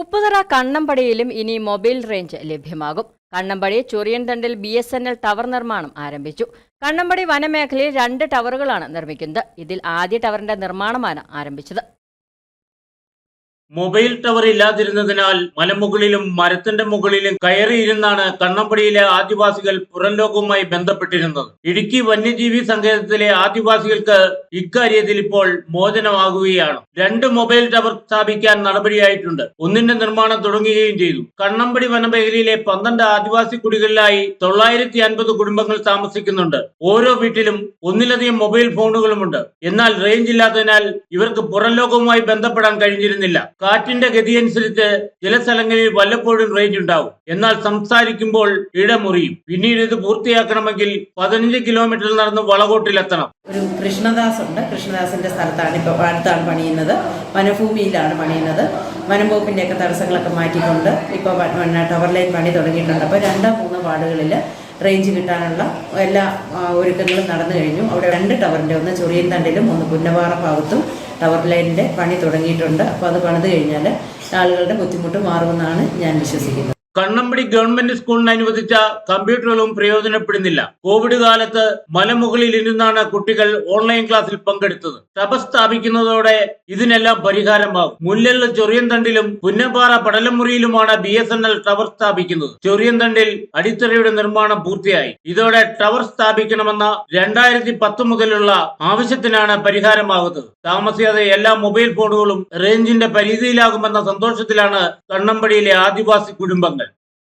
ഉപ്പുതറ കണ്ണമ്പടിയിലും ഇനി mobile range ലഭ്യമാകും. Kannampadi ചൊറിയൻതണ്ടിൽ B S N L tower നിർമ്മാണം ആരംഭിച്ചു. കണ്ണമ്പടി വനമേഖലയിൽ രണ്ട് ടവറുകളാണ് നിർമ്മിക്കുന്നത്. ഇതിൽ ആദ്യ ടവറിന്റെ നിർമ്മാണമാണ് ആരംഭിച്ചത്. മൊബൈൽ ടവർ ഇല്ലാതിരുന്നതിനാൽ മലമുകളിലും മരത്തിന്റെ മുകളിലും കയറിയിരുന്നാണ് കണ്ണമ്പടിയിലെ ആദിവാസികൾ പുറംലോകവുമായി ബന്ധപ്പെട്ടിരുന്നത്. ഇടുക്കി വന്യജീവി സങ്കേതത്തിലെ ആദിവാസികൾക്ക് ഇക്കാര്യത്തിൽ ഇപ്പോൾ മോചനമാകുകയാണ്. രണ്ട് മൊബൈൽ ടവർ സ്ഥാപിക്കാൻ നടപടിയായിട്ടുണ്ട്. ഒന്നിന്റെ നിർമ്മാണം തുടങ്ങുകയും ചെയ്തു. കണ്ണമ്പടി വനമേഖലയിലെ പന്ത്രണ്ട് ആദിവാസി കുടികളിലായി തൊള്ളായിരത്തി അൻപത് കുടുംബങ്ങൾ താമസിക്കുന്നുണ്ട്. ഓരോ വീട്ടിലും ഒന്നിലധികം മൊബൈൽ ഫോണുകളുമുണ്ട്. എന്നാൽ റേഞ്ച് ഇല്ലാത്തതിനാൽ ഇവർക്ക് പുറംലോകവുമായി ബന്ധപ്പെടാൻ കഴിഞ്ഞിരുന്നില്ല. കാറ്റിന്റെ ഗതി അനുസരിച്ച് ചില സ്ഥലങ്ങളിൽ വല്ലപ്പോഴും റേഞ്ച് ഉണ്ടാവും. എന്നാൽ സംസാരിക്കുമ്പോൾ ഇടമുറിയും. പിന്നീട് ഇത് പൂർത്തിയാക്കണമെങ്കിൽ പതിനഞ്ച് കിലോമീറ്റർ നടന്ന് വളകോട്ടിലെത്തണം. ഒരു കൃഷ്ണദാസ് ഉണ്ട് കൃഷ്ണദാസിന്റെ സ്ഥലത്താണ് ഇപ്പോൾ അടുത്താണ് പണിയുന്നത്. വനഭൂമിയിലാണ് പണിയുന്നത്. വനം ഒക്കെ തടസ്സങ്ങളൊക്കെ മാറ്റിക്കൊണ്ട് ഇപ്പോൾ ടവർ ലൈൻ പണി തുടങ്ങിയിട്ടുണ്ട്. അപ്പോൾ രണ്ടോ മൂന്നോ വാർഡുകളിൽ റേഞ്ച് കിട്ടാനുള്ള എല്ലാ ഒരുക്കങ്ങളും നടന്നു കഴിഞ്ഞു. അവിടെ രണ്ട് ടവറിന്റെ ഒന്ന് ചൊറിയൻ തണ്ടിലും ഒന്ന് പുന്നവാറ ഭാഗത്തും ടവർ ലൈനിന്റെ പണി തുടങ്ങിയിട്ടുണ്ട്. അപ്പോൾ അത് പണിത് കഴിഞ്ഞാൽ ആളുകളുടെ ബുദ്ധിമുട്ട് മാറുമെന്നാണ് ഞാൻ വിശ്വസിക്കുന്നത്. കണ്ണമ്പടി ഗവൺമെന്റ് സ്കൂളിന് അനുവദിച്ച കമ്പ്യൂട്ടറുകളും പ്രയോജനപ്പെടുന്നില്ല. കോവിഡ് കാലത്ത് മലമുകളിൽ ഇരുന്നാണ് കുട്ടികൾ ഓൺലൈൻ ക്ലാസ്സിൽ പങ്കെടുത്തത്. ടബ സ്ഥാപിക്കുന്നതോടെ ഇതിനെല്ലാം പരിഹാരമാകും. മുല്ലല്ല ചൊറിയന്തണ്ടിലും Punnappara പടലമുറിയിലുമാണ് B S N L tower സ്ഥാപിക്കുന്നത്. ചൊറിയന്തണ്ടിൽ അടിത്തറയുടെ നിർമ്മാണം പൂർത്തിയായി. ഇതോടെ ടവർ സ്ഥാപിക്കണമെന്ന രണ്ടായിരത്തി പത്ത് മുതലുള്ള ആവശ്യത്തിനാണ് പരിഹാരമാകുന്നത്. താമസിയാതെ എല്ലാ മൊബൈൽ ഫോണുകളും റേഞ്ചിന്റെ പരിധിയിലാകുമെന്ന സന്തോഷത്തിലാണ് കണ്ണമ്പടിയിലെ ആദിവാസി കുടുംബങ്ങൾ.